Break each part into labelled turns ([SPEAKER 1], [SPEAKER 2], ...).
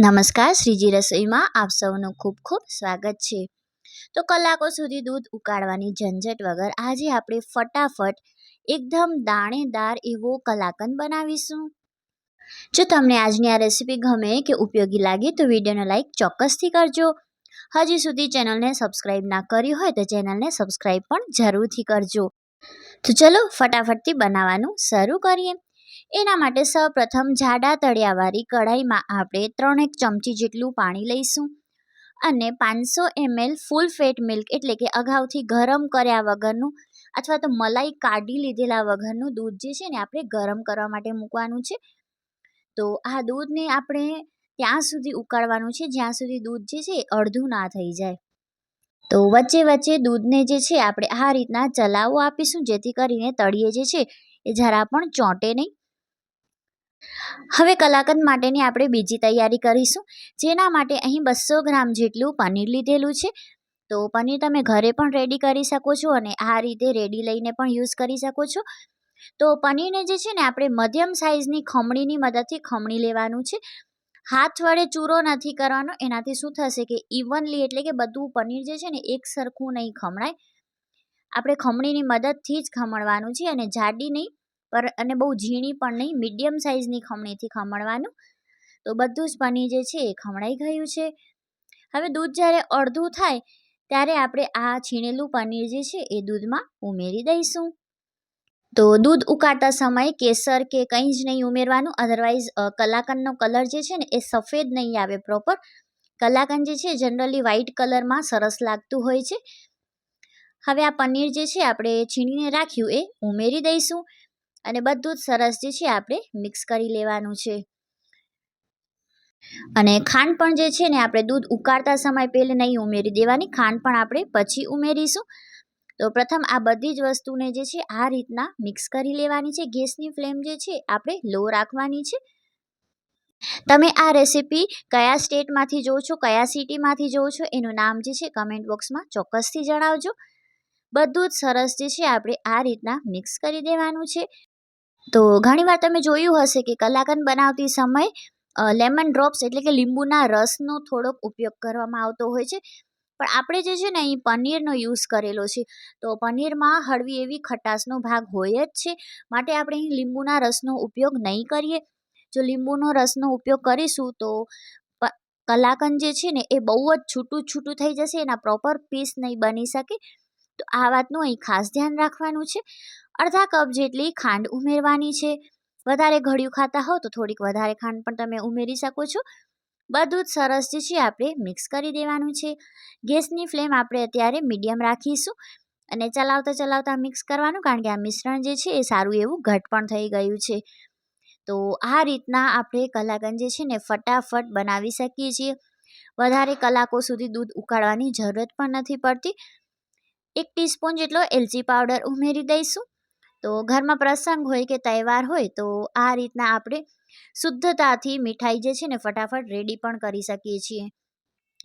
[SPEAKER 1] નમસ્કાર, શ્રીજી રસોઈમાં આપ સૌનું ખૂબ ખૂબ સ્વાગત છે. તો કલાકો સુધી દૂધ ઉકાળવાની ઝંઝટ વગર આજે આપણે ફટાફટ એકદમ દાણેદાર એવો કલાકંદ બનાવીશું. જો તમને આજની આ રેસીપી ગમે કે ઉપયોગી લાગે તો વિડીયોને લાઈક ચોક્કસથી કરજો. હજી સુધી ચેનલને સબસ્ક્રાઈબ ના કરી હોય તો ચેનલને સબસ્ક્રાઇબ પણ જરૂરથી કરજો. તો ચલો ફટાફટથી બનાવવાનું શરૂ કરીએ. એના માટે સૌપ્રથમ જાડા તળિયાવાળી કઢાઈમાં આપણે ત્રણેક ચમચી જેટલું પાણી લઈશું અને પાંચસો એમએલ ફૂલ ફેટ મિલ્ક એટલે કે અગાઉથી ગરમ કર્યા વગરનું અથવા તો મલાઈ કાઢી લીધેલા વગરનું દૂધ જે છે ને આપણે ગરમ કરવા માટે મૂકવાનું છે. તો આ દૂધને આપણે ત્યાં સુધી ઉકાળવાનું છે, જ્યાં સુધી દૂધ જે છે અડધું ના થઈ જાય. તો વચ્ચે વચ્ચે દૂધને જે છે, આપણે આ રીતના ચલાવો આપીશું, જેથી કરીને તળિયે જે છે એ જરા પણ ચોંટે નહીં. હવે કલાકંદ માટેની આપણે બીજી તૈયારી કરીશું. જેના માટે અહીં બસો ગ્રામ જેટલું પનીર લીધેલું છે. તો પનીર તમે ઘરે પણ રેડી કરી શકો છો અને આ રીતે રેડી લઈને પણ યુઝ કરી શકો છો. તો પનીરને જે છે ને આપણે મધ્યમ સાઇઝની ખમણીની મદદથી ખમણી લેવાનું છે. હાથ વડે ચૂરો નથી કરવાનો. એનાથી શું થશે કે ઇવનલી એટલે કે બધું પનીર જે છે ને એક સરખું નહીં ખમણાય. આપણે ખમણીની મદદથી જ ખમણવાનું છે અને જાડી નહીં. પર અને બહુ ઝીણી પણ નહીં, મીડિયમ સાઇઝની ખમણીથી ખમણવાનું. તો બધું જ પનીર જે છે એ ખમણાઈ ગયું છે. હવે દૂધ જ્યારે અડધું થાય, ત્યારે આપણે આ છીણેલું પનીર જે છે એ દૂધમાં ઉમેરી દઈશું. તો દૂધ ઉકાળતા સમયે કેસર કે કંઈ જ નહીં ઉમેરવાનું અધરવાઇઝ કલાકંદનો કલર જે છે ને એ સફેદ નહીં આવે પ્રોપર કલાકંદ જે છે જનરલી વ્હાઇટ કલરમાં સરસ લાગતું હોય છે. હવે આ પનીર જે છે આપણે છીણીને રાખ્યું, એ ઉમેરી દઈશું. અને બધું જ સરસ જે છે આપણે મિક્સ કરી લેવાનું છે. અને ખાંડ પણ જે છે ને આપણે દૂધ ઉકાળતા સમય પહેલે નહીં ઉમેરી દેવાની, ખાંડ પણ આપણે પછી ઉમેરીશું. તો પ્રથમ આ બધી જ વસ્તુને જે છે આ રીતના મિક્સ કરી લેવાની છે. ગેસની ફ્લેમ જે છે આપણે લો રાખવાની છે. તમે આ રેસીપી કયા સ્ટેટમાંથી જોવો છો, કયા સિટીમાંથી જોવો છો, એનું નામ જે છે કમેન્ટ બોક્સમાં ચોક્કસથી જણાવજો. બધું જ સરસ જે છે આપણે આ રીતના મિક્સ કરી દેવાનું છે. તો ઘણીવાર તમે જોયું હશે કે કલાકંદ બનાવતી સમય લેમન ડ્રોપ્સ એટલે કે લીંબુના રસનો થોડોક ઉપયોગ કરવામાં આવતો હોય છે. પણ આપણે જે છે ને અહીં પનીરનો યુઝ કરેલો છે, તો પનીરમાં હળવી એવી ખટાશનો ભાગ હોય જ છે. માટે આપણે અહીં લીંબુના રસનો ઉપયોગ નહીં કરીએ. જો લીંબુનો રસનો ઉપયોગ કરીશું તો કલાકંદ જે છે ને એ બહુ જ છૂટું છૂટું થઈ જશે, એના પ્રોપર પીસ નહીં બની શકે. તો આ વાતનું અહીં ખાસ ધ્યાન રાખવાનું છે. અડધા કપ જેટલી ખાંડ ઉમેરવાની છે. વધારે ઘડિયું ખાતા હો તો થોડીક વધારે ખાંડ પણ તમે ઉમેરી શકો છો. બધું જ સરસ જે છે આપણે મિક્સ કરી દેવાનું છે. ગેસની ફ્લેમ આપણે અત્યારે મીડિયમ રાખીશું અને ચલાવતા ચલાવતા મિક્સ કરવાનું કારણ કે આ મિશ્રણ જે છે એ સારું એવું ઘટ પણ થઈ ગયું છે. તો આ રીતના આપણે કલાકંદ જે છે ને ફટાફટ બનાવી શકીએ છીએ. વધારે કલાકો સુધી દૂધ ઉકાળવાની જરૂરત પણ નથી પડતી. એક ટીસ્પૂન જેટલો એલચી પાવડર ઉમેરી દઈશું. તો ઘરમાં પ્રસંગ હોય કે તહેવાર હોય, તો આ રીતના આપણે શુદ્ધતાથી મીઠાઈ જે છે ને ફટાફટ રેડી પણ કરી શકીએ છીએ.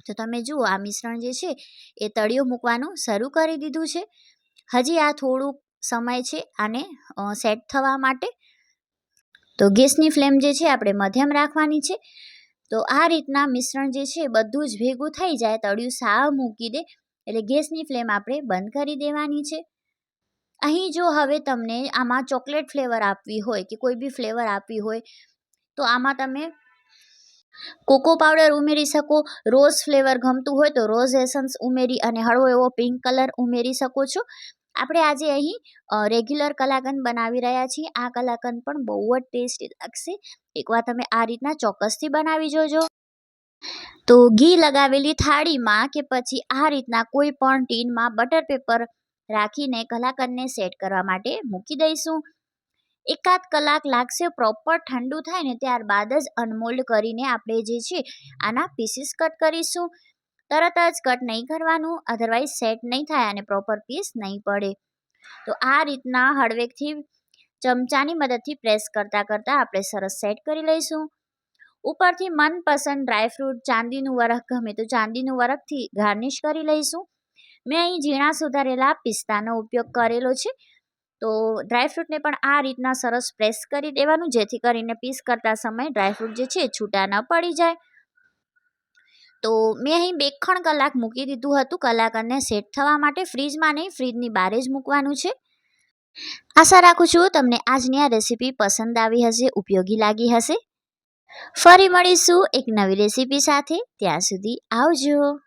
[SPEAKER 1] તો તમે જુઓ, આ મિશ્રણ જે છે, એ તળિયું મૂકવાનું શરૂ કરી દીધું છે. હજી આ થોડુંક સમય છે આને સેટ થવા માટે. તો ગેસની ફ્લેમ જે છે, આપણે મધ્યમ રાખવાની છે. તો આ રીતના મિશ્રણ જે છે, બધું જ ભેગું થઈ જાય, તળિયું સાવ મૂકી દે, એટલે ગેસની ફ્લેમ આપણે બંધ કરી દેવાની છે. અહીં જો હવે તમને આમાં ચોકલેટ ફ્લેવર આપવી હોય કે કોઈ બી ફ્લેવર આપવી હોય, તો આમાં તમે કોકો પાવડર ઉમેરી શકો, રોઝ ફ્લેવર ગમતું હોય તો રોઝ એસન્સ ઉમેરી અને હળવો એવો પિંક કલર ઉમેરી શકો છો. આપણે આજે અહીં રેગ્યુલર કલાકંદ બનાવી રહ્યા છીએ. આ કલાકંદ પણ બહુ જ ટેસ્ટી લાગશે. એકવાર તમે આ રીતના ચોક્કસથી બનાવી જોજો. તો ઘી લગાવેલી થાળીમાં કે પછી આ રીતના કોઈ પણ ટીનમાં બટર પેપર રાખીને કલાકંદને સેટ કરવા માટે મૂકી દઈશું. એકાદ કલાક લાગશે પ્રોપર ઠંડુ થાય ને ત્યારબાદ જ અનમોલ્ડ કરીને આપણે જે છે આના પીસીસ કટ કરીશું. તરત જ કટ નહીં કરવાનું અધરવાઇઝ સેટ નહીં થાય અને પ્રોપર પીસ નહીં પડે. તો આ રીતના હળવેકથી, ચમચાની મદદથી પ્રેસ કરતાં કરતાં આપણે સરસ સેટ કરી લઈશું. ઉપરથી મનપસંદ ડ્રાયફ્રૂટ ચાંદીનું વરખ ગમે તો ચાંદીનું વરખથી ગાર્નિશ કરી લઈશું. મેં અહીં ઝીણા સુધારેલા પિસ્તાનો ઉપયોગ કરેલો છે. તો ડ્રાયફ્રૂટને પણ આ રીતના સરસ પ્રેસ કરી દેવાનું, જેથી કરીને પીસ કરતા સમયે ડ્રાયફ્રૂટ જે છે છૂટા ન પડી જાય. તો મેં અહીં બે ખણ કલાક મૂકી દીધું હતું. કલાક સેટ થવા માટે ફ્રીજમાં નહીં ફ્રીજની બહાર જ મૂકવાનું છે. આશા રાખું છું તમને આજની આ રેસીપી પસંદ આવી હશે, ઉપયોગી લાગી હશે. ફરી મળીશું એક નવી રેસીપી સાથે. ત્યાં સુધી આવજો.